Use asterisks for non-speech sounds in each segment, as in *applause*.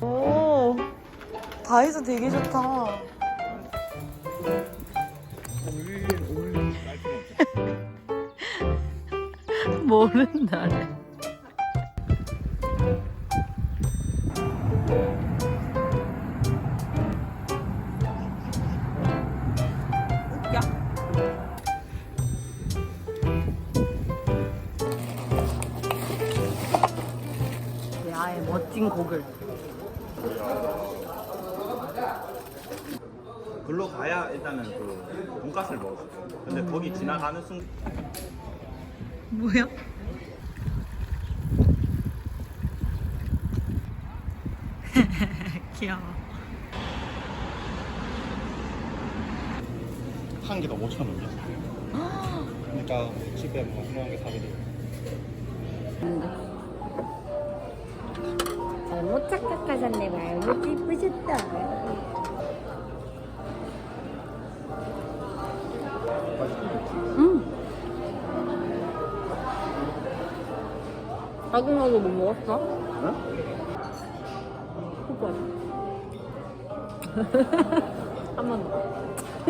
오, 다이소 되게 좋다. *laughs* 모른다네. 멋진 곡을. 글로 가야 일단은 그 돈가스를 먹을 수 있어요. 근데 거기 지나가는 순간 뭐야? *laughs* 귀여워. 한 개가 5천 원이야. 그러니까 집에 뭐 필요한 게 사게 잘못 착각하셨네 말못 이쁘셨다 응. 자기나도 뭐 먹었어? 오빠. *laughs* 한번 더.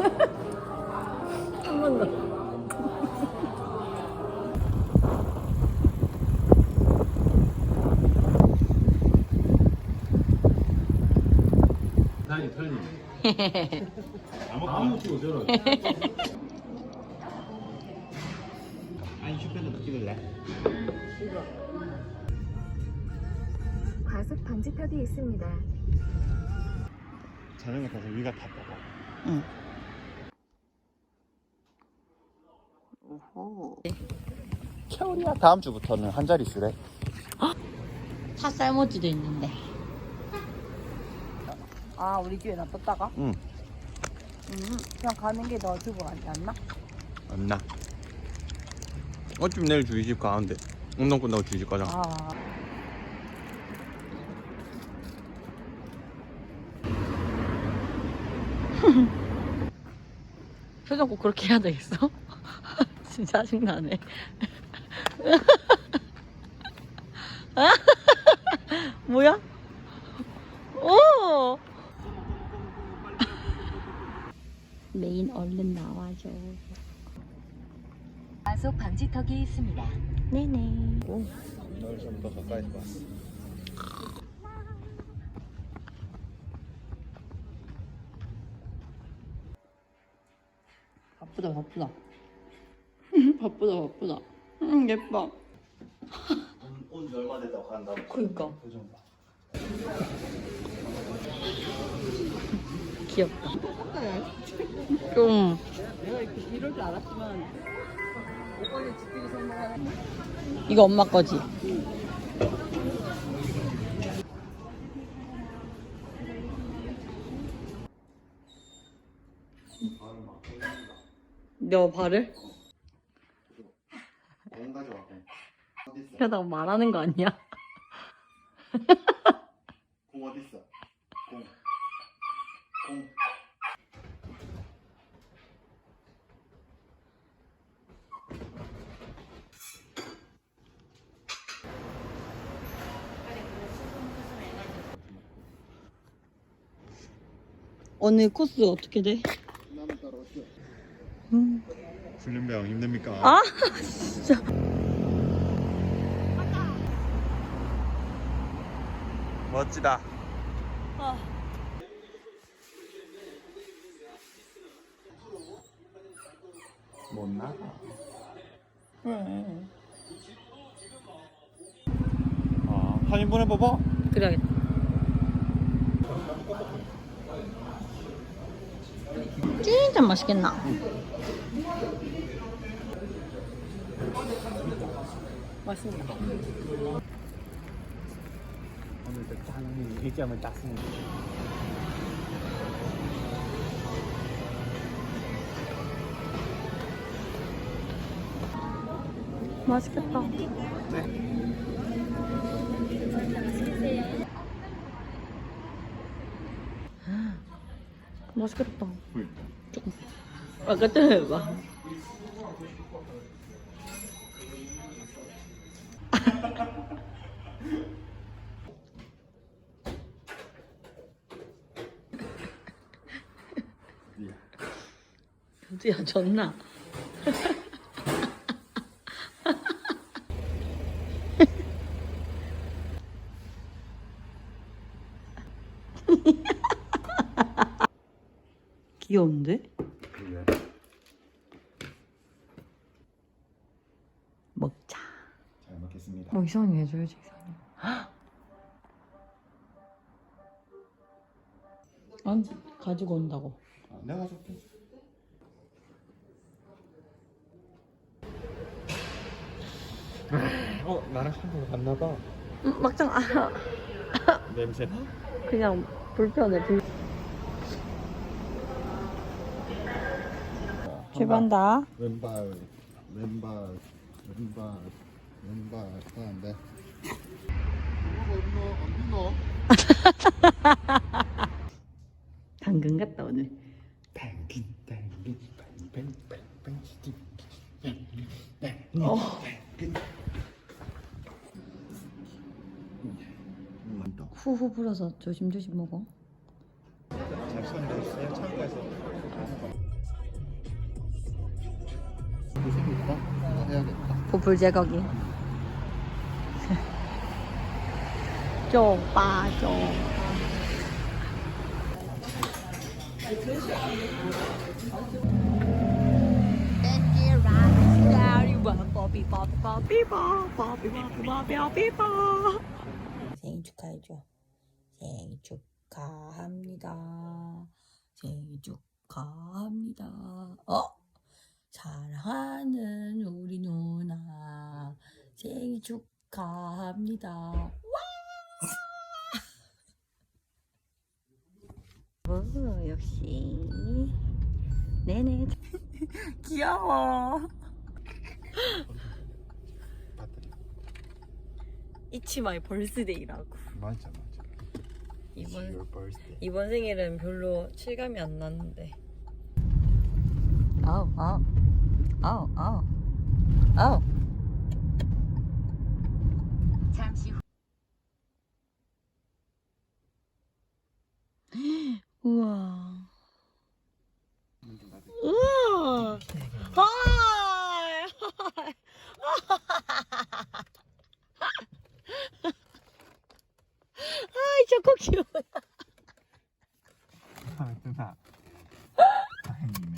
*laughs* 한 번 더. 사장님 털리네. 아무 치고 저러. 아니 슈퍼도 찍을래? 과속 방지턱이 있습니다 자전거 타서 위가 탔다고. 응. 오호. 겨울이야. 다음 주부터는 한 자리 수래. 팥쌀모찌도 있는데. 아, 우리 집에 놔뒀다가? 응. 음, 그냥 가는 게 더 주고 가지 않나? 맞나? 어차피 내일 주희 집 가는데 운동 끝나고 주희 집 가잖아. 아. *laughs* 표정 꼭 그렇게 해야 되겠어? *laughs* 진짜 짜증나네. *laughs* 뭐야? 오! 얼른 나와줘. 과속 방지턱이 있습니다 네네. 오늘 좀더 가까이 봤어. 바쁘다 바쁘다 *laughs* 바쁘다 바쁘다 응 예뻐 온지 얼마 됐다고 한다고. 그니까 표정 봐. 귀엽다 좀 이거 엄마 거지? 너 발을? 있어? 그러다가 말하는 거 아니야? 공 어디 있어? 오늘 코스 어떻게 돼? 음. 훈련병 힘듭니까? 아 *laughs* 진짜 멋지다. 아. 못 나가. 응. 아, 사진 보내봐봐. 그래야겠다 진짜 맛있겠나? 맛있다 오늘도 짠 일점을 땄습니다. 맛있겠다 맛있겠다. 응. 조금. 아, 그때 해봐. *laughs* 드디어 졌나? 귀여운데? 먹자. 잘 먹겠습니다. 뭐 이상이 해줘야지 이상이. 안 가지고 온다고. 아, 내가 줄게. 어 나랑 한국 갔나 봐. 음, 막장 아 냄새 나? 그냥 불편해 불. 출발한다. 왼발 왼발 왼발 왼발 하는데. *laughs* 당근 같다 오늘. 펭귄 펭귄 어. 펭귄 음, 또. 후후 불어서 조심조심 먹어. 잘 손들었어요 창고에서 부풀 제거기. 쪼빠 쪼. 생일 축하해줘. 생일 축하합니다. 생일 축하합니다. 어? 사랑하는 생일 축하합니다. 와! 오, 역시. 네네. *laughs* 귀여워. *laughs* It's my birthday라고. 맞아 맞아 이번 이번 생일은 별로 실감이 안 났는데. 아우 아우 아우 아우 아우. 잠시 후 우와. 우와. 하이. 아이 저거 귀여워. 아 누나 다행이네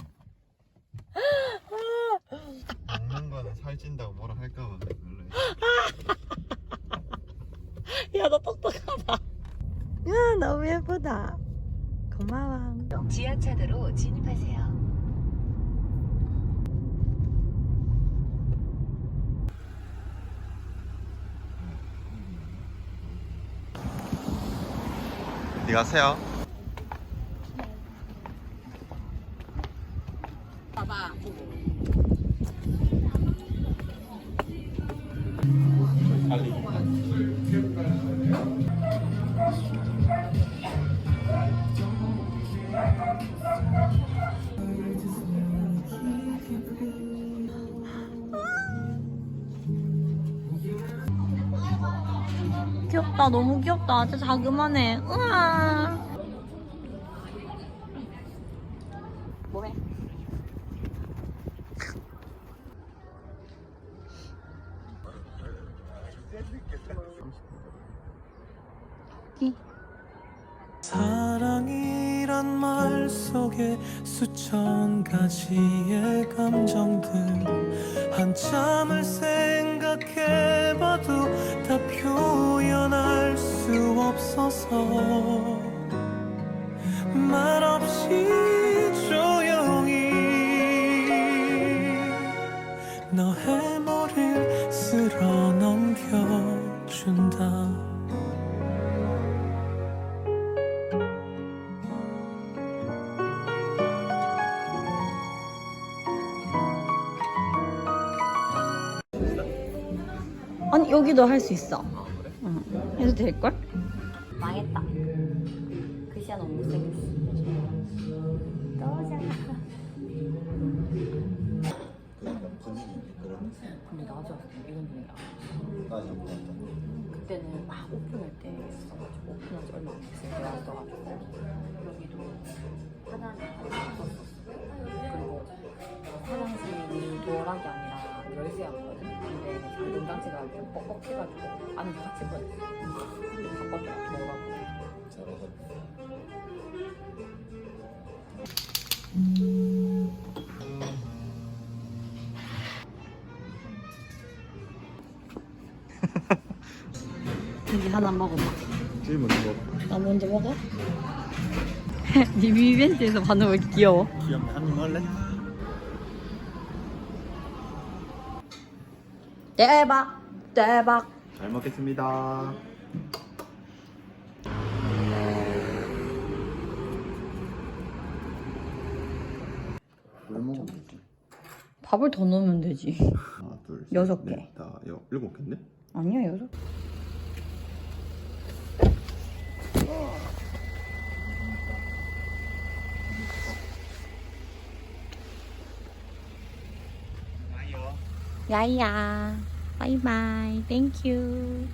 먹는 거는 살찐다고 뭐라 할까봐 놀래 야, 너 똑똑하다. 야, 너무 예쁘다. 고마워. 지하차도로 진입하세요. 어디 가세요? 봐봐. 귀엽다, 너무 귀엽다. 진짜 자그만해. 우와. 뭐해? 사랑이란 말 속에 수천 가지의 감정들 한참을 생각해봐도 다 표현할 여기도 할 수 있어. 응. 해도 될 걸? 망했다. 글씨가 너무 못생겼어. 떠자. 근데 나도 이런 분위기야. 그때는 막 오픈할 때 써가지고 오픈한 지 얼마 안 됐을 때 왔어가지고 여기도. 그리고 화장실이 도어락이 아니라 열쇠였거든. 근데 장치가 좀 뻑뻑해가지고 안에 같이 버렸어. 바꿨더라 도어락. 여기 하나 먹어봐. 제일 먼저 먹어. 나 먼저 먹어? 니 뮤비벤트에서 반응 왜 이렇게 귀여워? 귀엽네. 한입 먹을래? 대박! 대박! 잘 먹겠습니다. 뭘 먹으면 되지? 밥을 더 넣으면 되지. 하나, 둘, 셋, 여섯 개. 넷, 다, 여, 일곱 개인데? 아니야, 여섯. 아 야이야. 바이바이. 땡큐.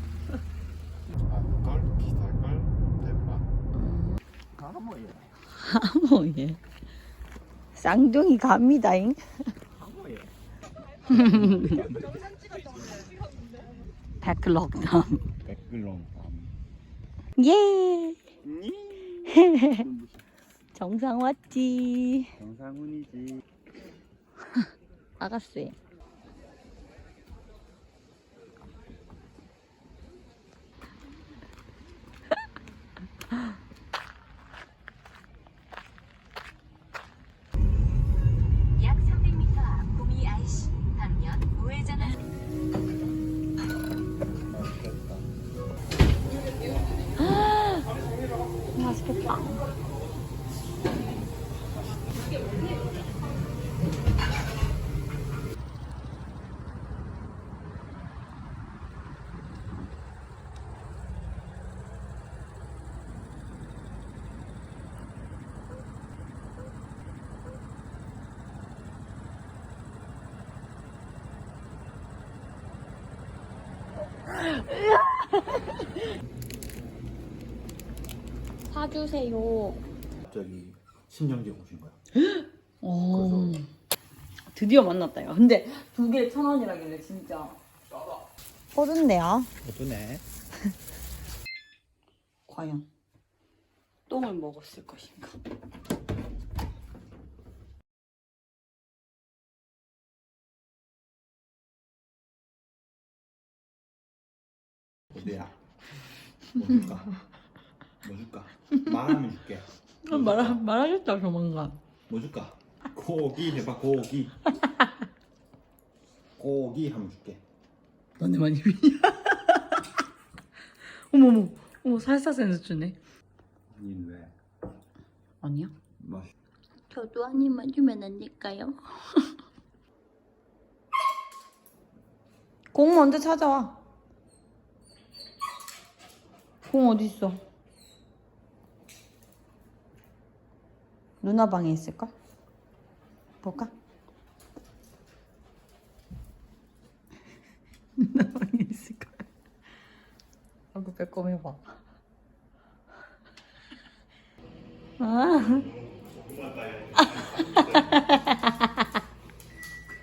걸 비쌀 걸 대박. 아? 쌍둥이 갑니다잉. 백록담. *laughs* 백글롱. 예. *laughs* 정상 왔지. 정상훈이지. *laughs* 아가씨. 맛있겠다. 사주세요. 갑자기 신경제 오신 거야. 오. 드디어 만났다요. 근데 두개천 원이라길래 진짜. 퍼준대요. 어떠네? *laughs* 과연 똥을 먹었을 것인가? 우대야. 뭐 줄까? 뭐 줄까? 말하면 줄게. 말 말하겠다 조만간. 뭐 줄까? 고기 해봐 고기. 고기 하면 줄게. 너네 많이 비냐? *laughs* 어머머, 어머 살사 센스 주네. 니 왜? 아니야? 맛. 저도 한 입만 주면 안 될까요? *laughs* 공 먼저 찾아와. 공 어디 있어? 누나 방에 있을걸? 볼까? 누나 방에 있을걸? 얼굴 빼꼼 해봐. 아.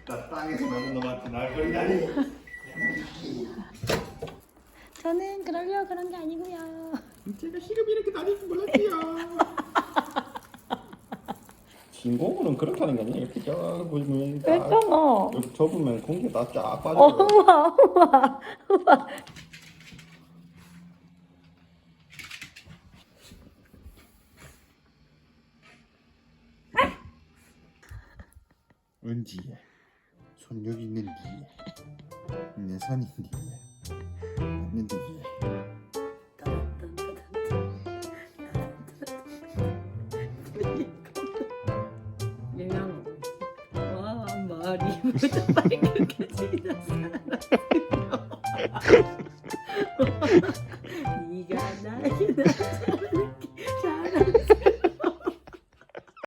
나 땅에서 나는 놈한테 날 걸다니. 저는 그러려고 그런 게 아니고요. 제가 시급이 이렇게 다닐 줄 몰랐지요. *laughs* 진공으로는 그렇다는 거 아니야? 이렇게 쫙 보시면 딱 뺐잖아. 이렇게 접으면 공기가 쫙 빠져. 엄마, 엄마, 엄마. 은지에 손 여기 있는 뒤에 내 손이 뒤에 있는 뒤에 *laughs* like